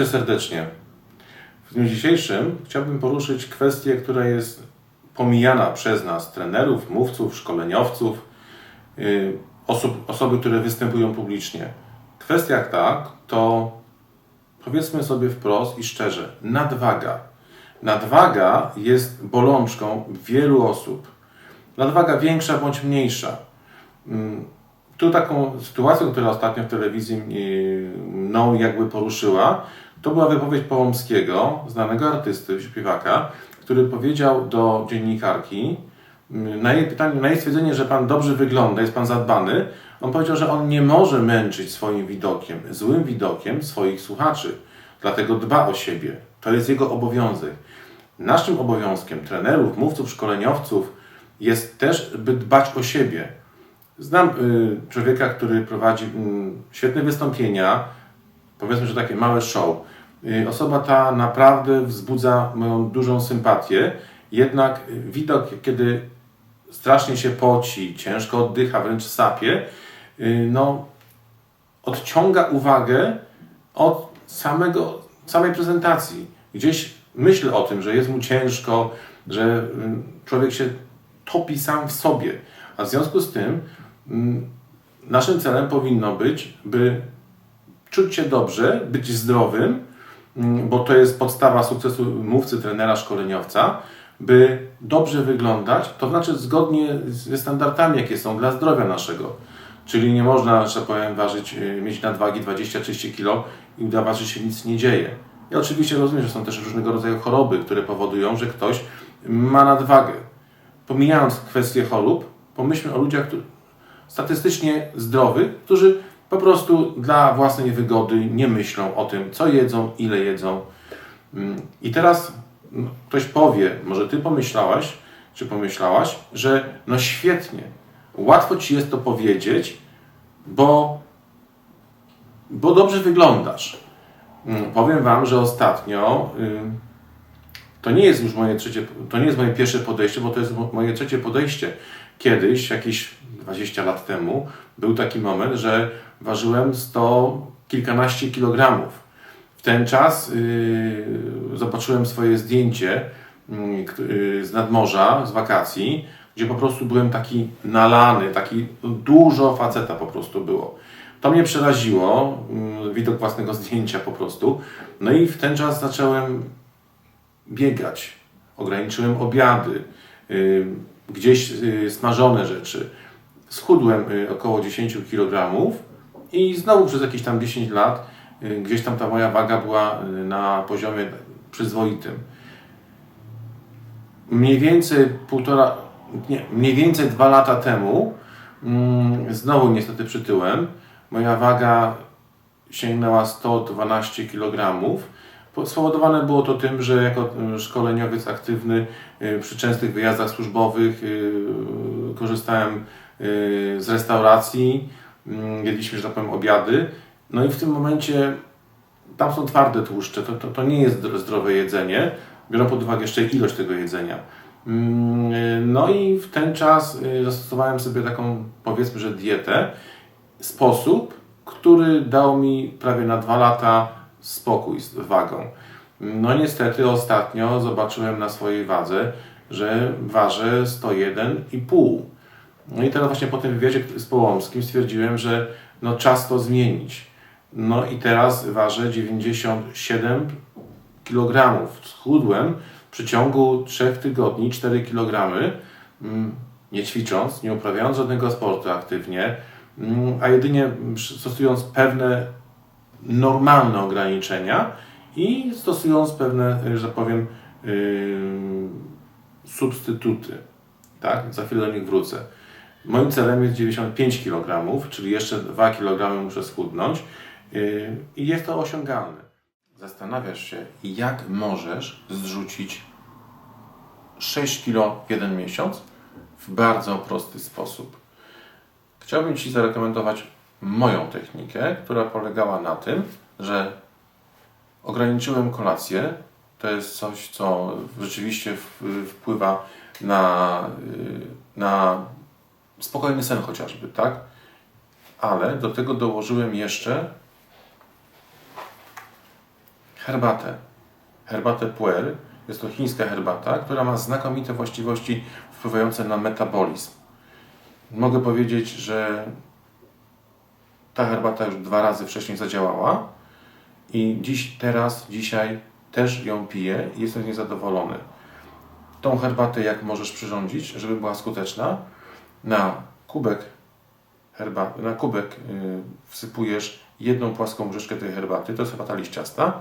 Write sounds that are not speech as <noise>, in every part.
Cię serdecznie. W dniu dzisiejszym chciałbym poruszyć kwestię, która jest pomijana przez nas, trenerów, mówców, szkoleniowców, yy, osób, osoby, które występują publicznie. Kwestia ta to powiedzmy sobie wprost i szczerze, nadwaga. Nadwaga jest bolączką wielu osób. Nadwaga większa bądź mniejsza. Mm, Tu taką sytuacją, która ostatnio w telewizji yy, mną jakby poruszyła, to była wypowiedź Połomskiego, znanego artysty, śpiewaka, który powiedział do dziennikarki, mm, na jej pytanie, na jej stwierdzenie, że pan dobrze wygląda, jest pan zadbany, on powiedział, że on nie może męczyć swoim widokiem, złym widokiem swoich słuchaczy. Dlatego dba o siebie. To jest jego obowiązek. Naszym obowiązkiem trenerów, mówców, szkoleniowców jest też, by dbać o siebie. Znam y, człowieka, który prowadzi y, świetne wystąpienia, powiedzmy, że takie małe show. Y, osoba ta naprawdę wzbudza moją dużą sympatię, jednak y, widok, kiedy strasznie się poci, ciężko oddycha, wręcz sapie, y, no, odciąga uwagę od samego, samej prezentacji. Gdzieś myślę o tym, że jest mu ciężko, że mm, człowiek się topi sam w sobie. A w związku z tym mm, naszym celem powinno być, by czuć się dobrze, być zdrowym, mm, bo to jest podstawa sukcesu mówcy, trenera, szkoleniowca, by dobrze wyglądać, to znaczy zgodnie ze standardami, jakie są dla zdrowia naszego. Czyli nie można, że powiem, ważyć, y, mieć nadwagi 20-30 kg i udawać, że się nic nie dzieje. Ja oczywiście rozumiem, że są też różnego rodzaju choroby, które powodują, że ktoś ma nadwagę. Pomijając kwestię chorób, pomyślmy o ludziach statystycznie zdrowych, którzy po prostu dla własnej wygody nie myślą o tym, co jedzą, ile jedzą. Mm, I teraz ktoś powie, może ty pomyślałaś, czy pomyślałaś, że no świetnie, łatwo ci jest to powiedzieć, bo, bo dobrze wyglądasz. Mm, Powiem Wam, że ostatnio y, to nie jest już moje trzecie, to nie jest moje pierwsze podejście, bo to jest mo- moje trzecie podejście. Kiedyś, jakieś 20 lat temu, był taki moment, że ważyłem 100 kilkanaście kilogramów. W ten czas y, zobaczyłem swoje zdjęcie y, k- y, z nadmorza, z wakacji, gdzie po prostu byłem taki nalany, taki dużo faceta po prostu było. To mnie przeraziło, mm, widok własnego zdjęcia po prostu. No i w ten czas zacząłem biegać. Ograniczyłem obiady, y, gdzieś y, smażone rzeczy. Schudłem y, około 10 kg i znowu przez jakieś tam 10 lat y, gdzieś tam ta moja waga była y, na poziomie przyzwoitym. Mniej więcej półtora, nie, mniej więcej dwa lata temu, mm, znowu niestety przytyłem, moja waga sięgnęła 112 kg. Po- Spowodowane było to tym, że jako szkoleniowiec aktywny przy częstych wyjazdach służbowych korzystałem z restauracji, mm, jedliśmy, że tak powiem, obiady. No i w tym momencie tam są twarde tłuszcze, to, to, to nie jest zdro- zdrowe jedzenie, biorąc pod uwagę jeszcze ilość tego jedzenia. Mm, y, No i w ten czas y, zastosowałem sobie taką, powiedzmy, że dietę, sposób, który dał mi prawie na dwa lata spokój z wagą. No niestety ostatnio zobaczyłem na swojej wadze, że ważę 101,5. No i teraz właśnie po tym wywiadzie z Połomskim stwierdziłem, że no czas to zmienić. No i teraz ważę 97 kg. Schudłem w przeciągu 3 tygodni 4 kg, mm, nie ćwicząc, nie uprawiając żadnego sportu aktywnie, mm, a jedynie stosując pewne normalne ograniczenia i stosując pewne, że powiem, yy, substytuty. Tak? Za chwilę do nich wrócę. Moim celem jest 95 kg, czyli jeszcze 2 kg muszę schudnąć yy, i jest to osiągalne. Zastanawiasz się, jak możesz zrzucić 6 kg w jeden miesiąc? W bardzo prosty sposób. Chciałbym Ci zarekomendować moją technikę, która polegała na tym, że ograniczyłem kolację. To jest coś, co rzeczywiście wpływa na, y, na spokojny sen chociażby, tak? Ale do tego dołożyłem jeszcze herbatę. Herbatę puer. Jest to chińska herbata, która ma znakomite właściwości wpływające na metabolizm. Mogę powiedzieć, że ta herbata już dwa razy wcześniej zadziałała i dziś, teraz, dzisiaj też ją piję i jestem z niej zadowolony. Tą herbatę jak możesz przyrządzić, żeby była skuteczna? Na kubek herba, na kubek y, wsypujesz jedną płaską łyżeczkę tej herbaty, to jest herbata liściasta.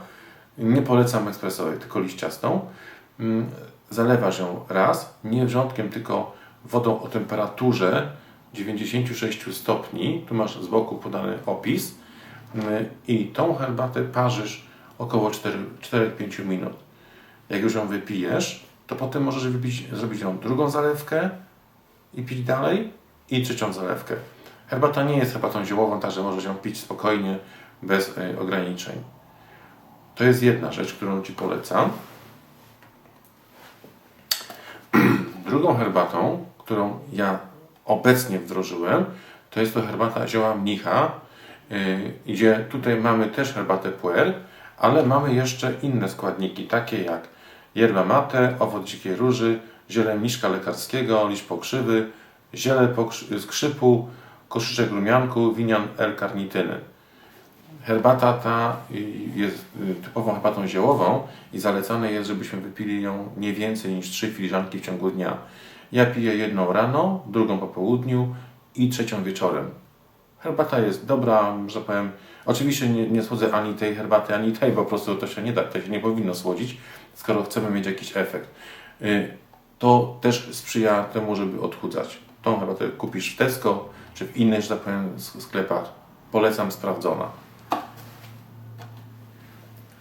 Nie polecam ekspresowej, tylko liściastą. Mm, Zalewasz ją raz, nie wrzątkiem, tylko wodą o temperaturze 96 stopni. Tu masz z boku podany opis. Y, I tą herbatę parzysz około 4-5 minut. Jak już ją wypijesz, to potem możesz wypić, zrobić ją drugą zalewkę i pić dalej i trzecią zalewkę. Herbata nie jest herbatą ziołową, także możesz ją pić spokojnie, bez y, ograniczeń. To jest jedna rzecz, którą Ci polecam. <clears throat> Drugą herbatą, którą ja obecnie wdrożyłem, to jest to herbata zioła mnicha, yy, gdzie tutaj mamy też herbatę puer, ale mamy jeszcze inne składniki, takie jak yerba mate, owoc dzikiej róży, ziele mniszka lekarskiego, liść pokrzywy, ziele skrzypu, koszyczek rumianku, winian L-karnityny. Herbata ta jest y, typową herbatą ziołową i zalecane jest, żebyśmy wypili ją nie więcej niż 3 filiżanki w ciągu dnia. Ja piję jedną rano, drugą po południu i trzecią wieczorem. Herbata jest dobra, że powiem. Oczywiście nie, nie słodzę ani tej herbaty, ani tej, bo po prostu to się nie da, to się nie powinno słodzić, skoro chcemy mieć jakiś efekt. To też sprzyja temu, żeby odchudzać. Tą herbatę kupisz w Tesco czy w innych, że tak powiem, sk- sklepach. Polecam, sprawdzona.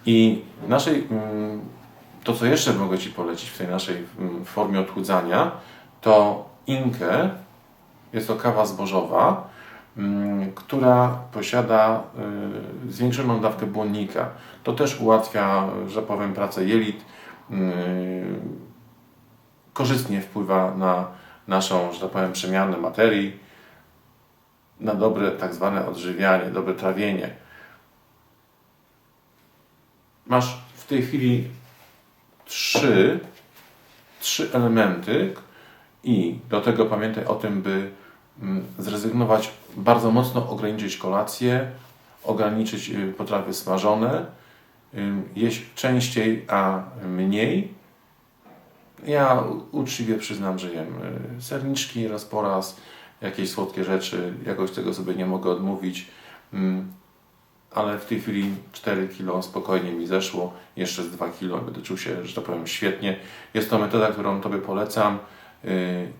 I naszej, mm, to co jeszcze mogę Ci polecić w tej naszej mm, formie odchudzania, to Inkę. Jest to kawa zbożowa, mm, która posiada y, zwiększoną dawkę błonnika. To też ułatwia, że powiem, pracę jelit, y, korzystnie wpływa na naszą, że tak powiem, przemianę materii, na dobre tak zwane odżywianie, dobre trawienie. Masz w tej chwili trzy, trzy elementy i do tego pamiętaj o tym, by mm, zrezygnować, bardzo mocno ograniczyć kolację, ograniczyć y, potrawy smażone, jeść częściej, a mniej. Ja uczciwie przyznam, że jem y, serniczki raz po raz, jakieś słodkie rzeczy, jakoś tego sobie nie mogę odmówić. Mm, ale w tej chwili 4 kilo spokojnie mi zeszło, jeszcze z 2 kilo będę czuł się, że tak powiem, świetnie. Jest to metoda, którą Tobie polecam yy,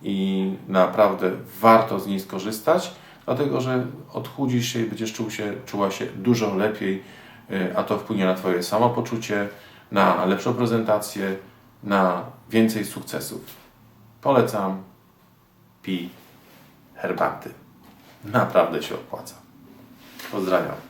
i naprawdę warto z niej skorzystać, dlatego że odchudzisz się i będziesz czuł się, czuła się dużo lepiej, yy, a to wpłynie na Twoje samopoczucie, na lepszą prezentację, na więcej sukcesów. Polecam, pij herbaty. Naprawdę się opłaca. Pozdrawiam.